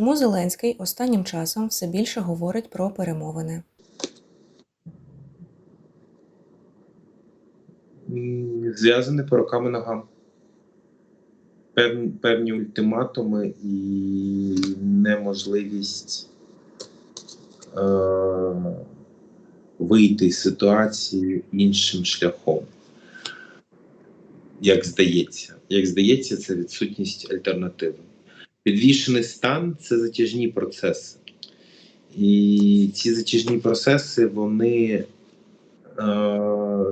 Чому Зеленський останнім часом все більше говорить про перемовини? М, Зв'язаний по рукам і ногам. Певні, певні ультиматуми і неможливість е, вийти з ситуації іншим шляхом. Як здається. Як здається, це відсутність альтернативи. Підвішений стан це затяжні процеси. І ці затяжні процеси, вони е,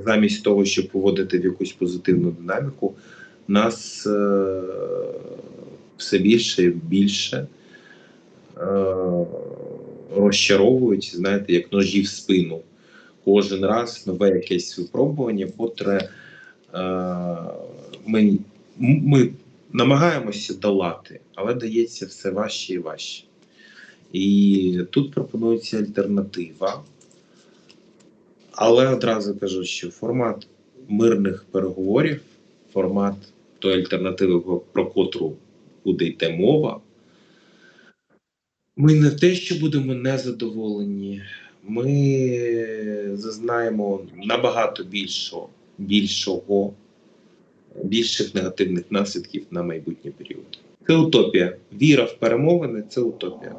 замість того, щоб поводити в якусь позитивну динаміку, нас е, все більше і більше е, розчаровують, знаєте, як ножі в спину. Кожен раз нове якесь випробування, котре ми, ми намагаємося долати, але дається все важче і важче. І тут пропонується альтернатива. Але одразу кажу, що формат мирних переговорів, формат тої альтернативи, про- котру буде йти мова, ми не те, що будемо незадоволені, ми зазнаємо набагато більшого, більшого, більших негативних наслідків на майбутній період. Це утопія. Віра в перемовини це утопія.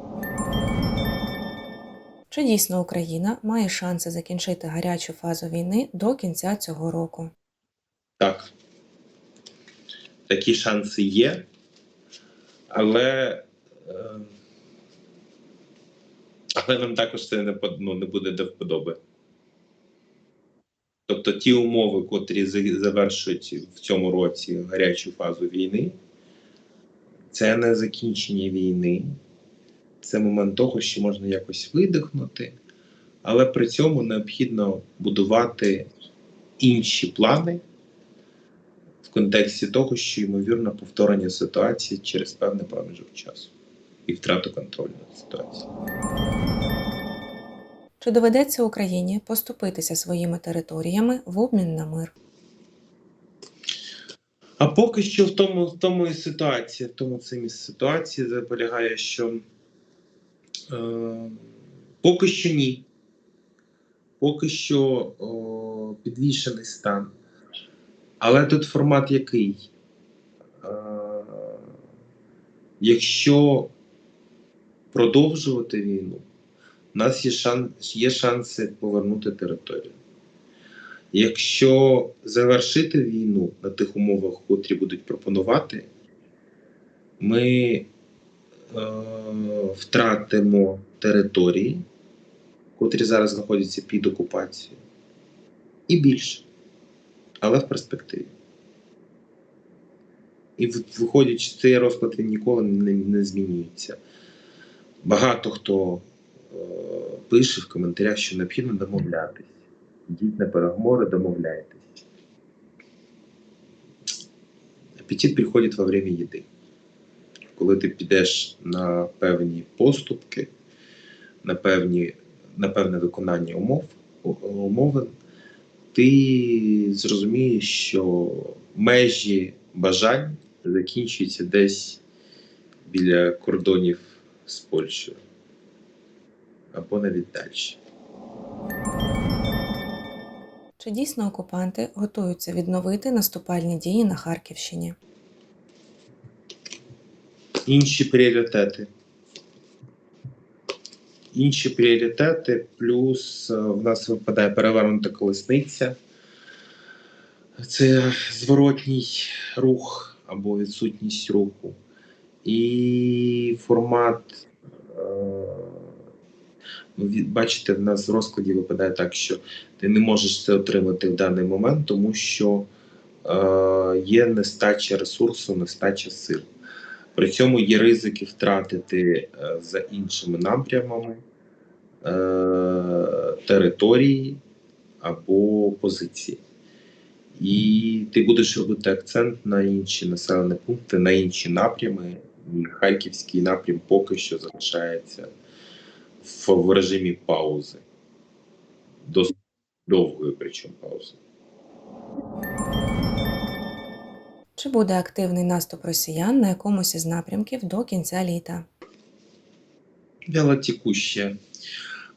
Чи дійсно Україна має шанси закінчити гарячу фазу війни до кінця цього року? Так. Такі шанси є, але, е, але нам також це не, ну, не буде до вподоби. Тобто ті умови, котрі завершують в цьому році гарячу фазу війни, це не закінчення війни, це момент того, що можна якось видихнути, але при цьому необхідно будувати інші плани в контексті того, що ймовірно повторення ситуації через певний проміжок часу і втрату контролю над ситуацією. Чи доведеться Україні поступитися своїми територіями в обмін на мир? А поки що в тому, в тому і ситуація, в тому місце ситуації полягає, що е, поки що ні. Поки що о, підвішений стан. Але тут формат який? Е, якщо продовжувати війну, у нас є, шан, є шанси повернути територію. Якщо завершити війну на тих умовах, котрі будуть пропонувати, ми е, втратимо території, котрі зараз знаходяться під окупацією, і більше, але в перспективі. І виходячи, цей розклад він ніколи не, не змінюється. Багато хто пише в коментарях, що необхідно домовлятись. Йдіть на переговори, домовляйтесь. Апетит приходить во время їди. Коли ти підеш на певні поступки, на, певні, на певне виконання умов, умовин, ти зрозумієш, що межі бажань закінчуються десь біля кордонів з Польщею або навіть далі. Чи дійсно окупанти готуються відновити наступальні дії на Харківщині? інші пріоритети. Інші пріоритети, плюс е, в нас випадає перевернута колесниця. Це зворотній рух або відсутність руху. І формат. е, Бачите, в нас в розкладі випадає так, що ти не можеш це отримати в даний момент, тому що е, є нестача ресурсу, нестача сил. При цьому є ризики втратити е, за іншими напрямами е, території або позиції. І ти будеш робити акцент на інші населені пункти, на інші напрями. Харківський напрям поки що залишається в, в режимі паузи. Досить довгої, причому паузи. Чи буде активний наступ росіян на якомусь із напрямків до кінця літа? вялотекуще,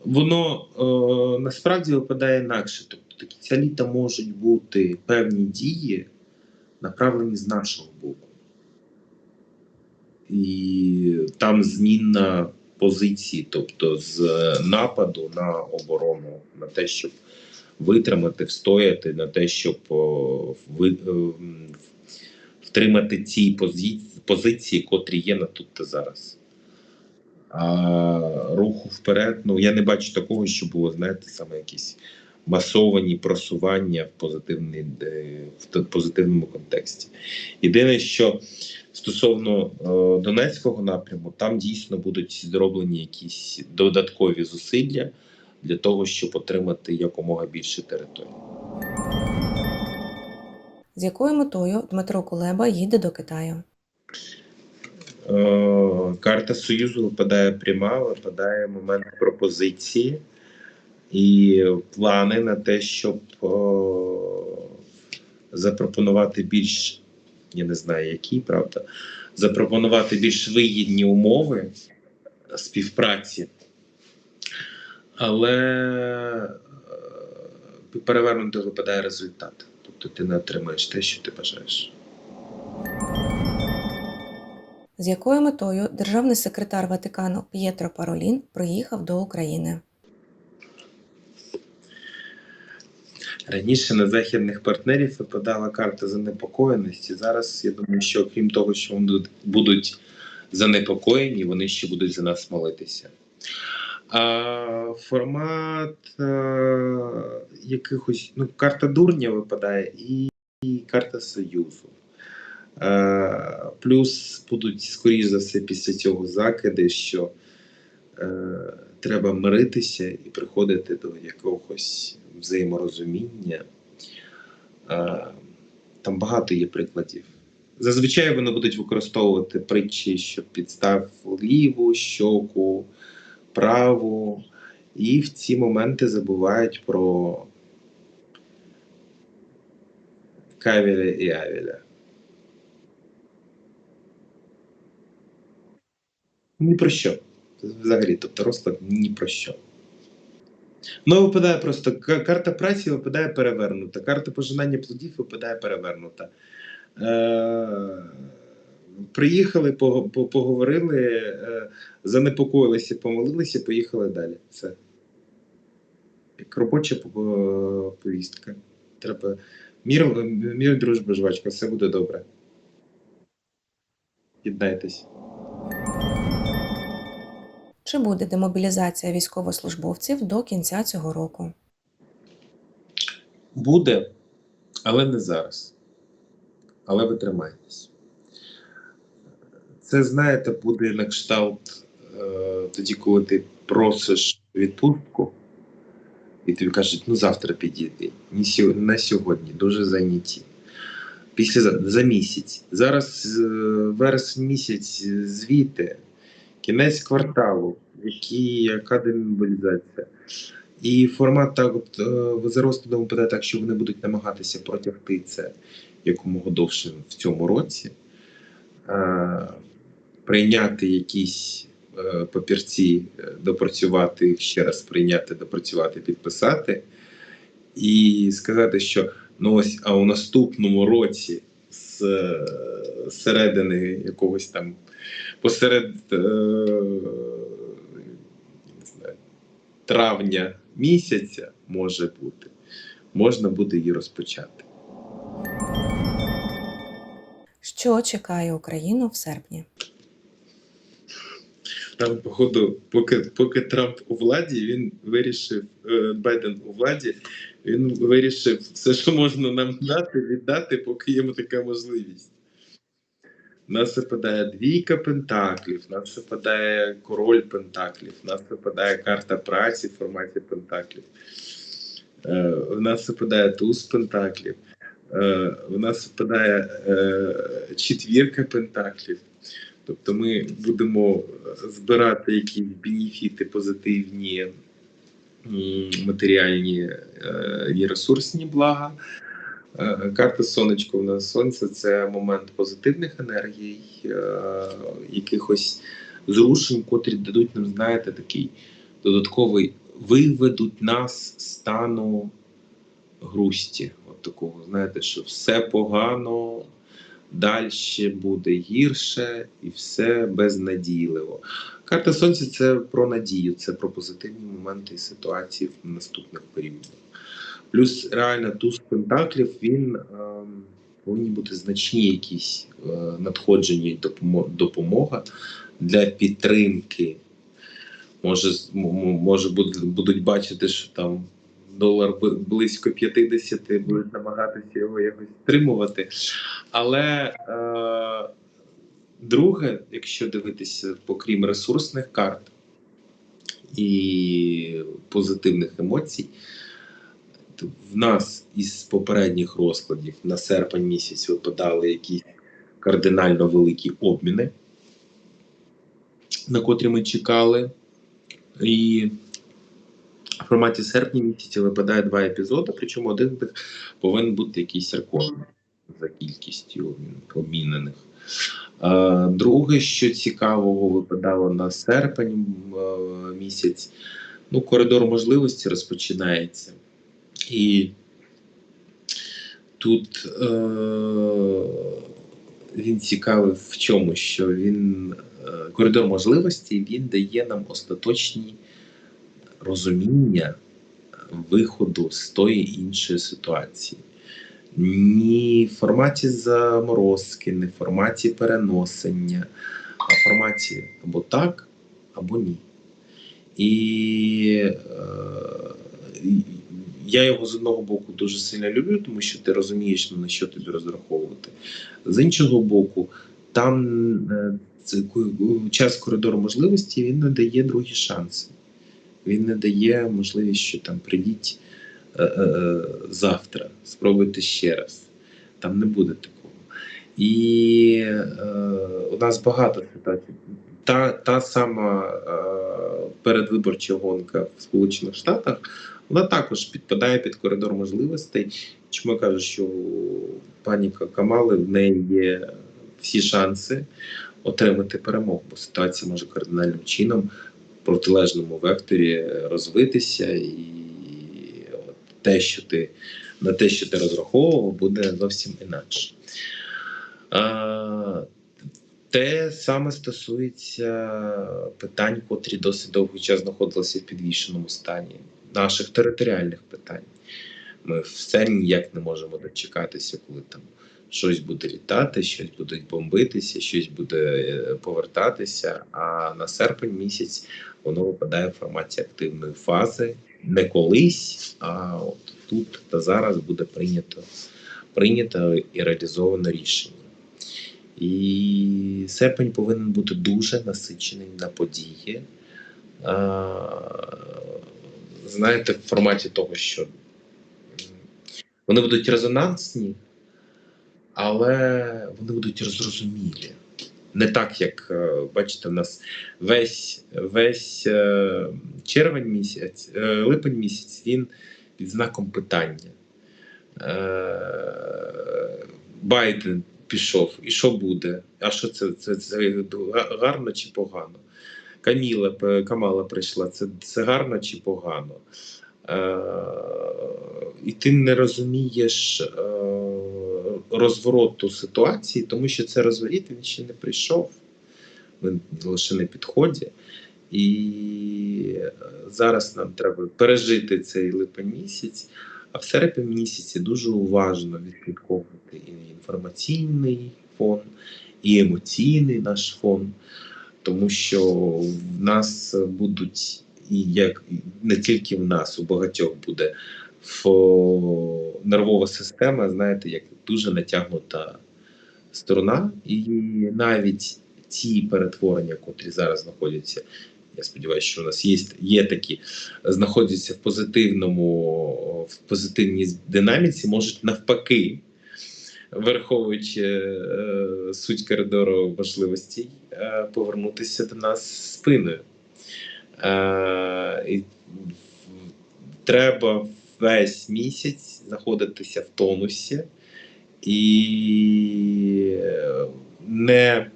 воно е, насправді випадає інакше. Тобто до кінця літа можуть бути певні дії, направлені з нашого боку. І там зміна позиції, тобто з нападу на оборону, на те, щоб витримати, встояти, на те, щоб е, втримати ці позиції, позиції, котрі є на тут та зараз. А руху вперед, ну я не бачу такого, що було, знаєте, саме якісь масовані просування в, е, в позитивному контексті. Єдине, що стосовно е, Донецького напряму, там дійсно будуть зроблені якісь додаткові зусилля для того, щоб отримати якомога більше територій. З якою метою Дмитро Кулеба їде до Китаю? Е, Карта Союзу випадає пряма, випадає момент пропозиції і плани на те, щоб о, запропонувати більш, я не знаю які, правда, запропонувати більш вигідні умови співпраці, але е, перевернуто випадає результат. Тобто ти не отримаєш те, що ти бажаєш. З якою метою державний секретар Ватикану П'єтро Паролін приїхав до України? Раніше на західних партнерів випадала карта занепокоєності. Зараз я думаю, що окрім того, що вони будуть- занепокоєні, вони ще будуть за нас молитися. А формат е, якихось ну, карта дурня випадає і, і карта Союзу. Е, плюс будуть, скоріш за все, після цього закиди, що е, треба миритися і приходити до якогось взаєморозуміння. Е, там багато є прикладів. Зазвичай вони будуть використовувати притчі, що підстав ліву щоку, праву, і в ці моменти забувають про Кавеля і Авеля. Ні про що. Взагалі, тобто розклад ні про що. Ну, випадає просто карта праці випадає перевернута, карта пожинання плодів випадає перевернута. Е- приїхали, поговорили, е- занепокоїлися, помолилися, поїхали далі. Все. Як робоча повістка. Треба. Мір, мір дружба, жвачка, все буде добре. Єднайтесь. Чи буде демобілізація військовослужбовців до кінця цього року? Буде, але не зараз. Але ви тримайтесь. Це, знаєте, буде на кшталт е, тоді, коли ти просиш відпустку, і тобі кажуть, ну завтра підійди. На сьогодні, дуже зайняті. Після за, місяць. Зараз е, вересень місяць звіти, кінець кварталу, які, яка демобілізація. І формат так, от е, за розкладом випадає так, що вони будуть намагатися протягти це якомога довше в цьому році, е, прийняти якісь е, папірці, е, допрацювати їх ще раз, прийняти, допрацювати, підписати, і сказати, що ну ось, а у наступному році з е, середини якогось там посеред е, не знаю, травня місяця може бути, можна буде її розпочати. Що чекає Україну в серпні? Там, походу, поки, поки Трамп у владі, він вирішив, е, Байден у владі, він вирішив все, що можна нам дати, віддати, поки йому така можливість. Нас випадає двійка пентаклів, нас випадає король пентаклів, нас випадає карта праці в форматі пентаклів. Е, у нас випадає туз пентаклів, е, у нас випадає е, четвірка пентаклів. Тобто ми будемо збирати якісь бенефіти позитивні, матеріальні е, і ресурсні блага. Е, Карта сонечко у нас сонце це момент позитивних енергій, е, якихось зрушень, котрі дадуть нам, знаєте, такий додатковий виведуть нас стану грусті. От такого, знаєте, що все погано, далі буде гірше і все безнадійливо. Карта Сонця це про надію, це про позитивні моменти і ситуації в наступних періодах. Плюс реально туз пентаклів він ем, повинні бути значні якісь е, надходження і допомога для підтримки. Може, може будуть, бачити, що там долар близько 50, будуть намагатися його якось стримувати. Але е, друге, якщо дивитися, окрім ресурсних карт і позитивних емоцій, в нас із попередніх розкладів на серпень місяць випадали якісь кардинально великі обміни, на котрі ми чекали. І в форматі серпня місяця випадає два епізоди, причому один з них повинен бути якийсь рекорд за кількістю обмін- обмінених. Друге, що цікавого випадало на серпень місяць, ну, коридор можливості розпочинається. І тут е, він цікавий в чому, що він е, коридор можливості він дає нам остаточні розуміння виходу з тої іншої ситуації. Ні в форматі заморозки, не в форматі переносення, а в форматі або так, або ні. І е, я його з одного боку дуже сильно люблю, тому що ти розумієш, на що тобі розраховувати. З іншого боку, там е, час коридору можливості він не дає другі шанси. Він не дає можливість, що там прийдіть е, е, завтра, спробуйте ще раз. Там не буде такого. І у нас багато ситуацій. Та, та сама е, передвиборча гонка в Сполучених Штатах, вона також підпадає під коридор можливостей. Чому я кажу, що у пані Камали в неї є всі шанси отримати перемогу, бо ситуація може кардинальним чином в протилежному векторі розвитися, і от те, що ти на те, що ти розраховував, буде зовсім інакше. А, те саме стосується питань, котрі досить довгий час знаходилися в підвішеному стані, наших територіальних питань. Ми все ніяк не можемо дочекатися, коли там щось буде літати, щось буде бомбитися, щось буде е, повертатися. А на серпень місяць воно випадає в форматі активної фази. Не колись, а от тут та зараз буде прийнято, прийнято і реалізовано рішення. І серпень повинен бути дуже насичений на події. Знаєте, в форматі того, що вони будуть резонансні, але вони будуть зрозумілі. Не так, як е, бачите, в нас весь, весь е, червень місяць, е, липень місяць він під знаком питання. Байден пішов, і що буде? А що це? Це, це гарно чи погано? Каміла, Камала прийшла, це, це гарно чи погано? Е, і ти не розумієш е, розвороту ситуації, тому що це розворіт він ще не прийшов, він лише на підході. І е, зараз нам треба пережити цей липень місяць, а в серпні місяці дуже уважно відслідковувати і інформаційний фон, і емоційний наш фон, тому що в нас будуть і як не тільки в нас, у багатьох буде фо, нервова система, знаєте, як дуже натягнута сторона, і навіть ті перетворення, котрі зараз знаходяться. Я сподіваюся, що у нас є, є такі, знаходяться в позитивному, в позитивній динаміці, можуть навпаки, враховуючи е, суть коридору можливостей, е, повернутися до нас спиною. Е, і треба весь місяць знаходитися в тонусі і е, не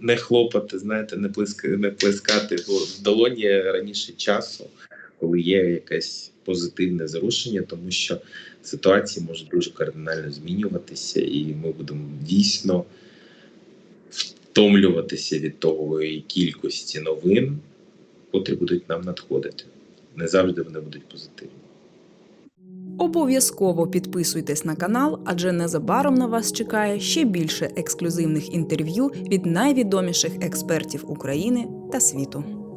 не хлопати, знаєте, не, плеска, не плескати в долоні раніше часу, коли є якесь позитивне зрушення, тому що ситуації можуть дуже кардинально змінюватися, і ми будемо дійсно втомлюватися від того кількості новин, котрі будуть нам надходити. Не завжди вони будуть позитивні. Обов'язково підписуйтесь на канал, адже незабаром на вас чекає ще більше ексклюзивних інтерв'ю від найвідоміших експертів України та світу.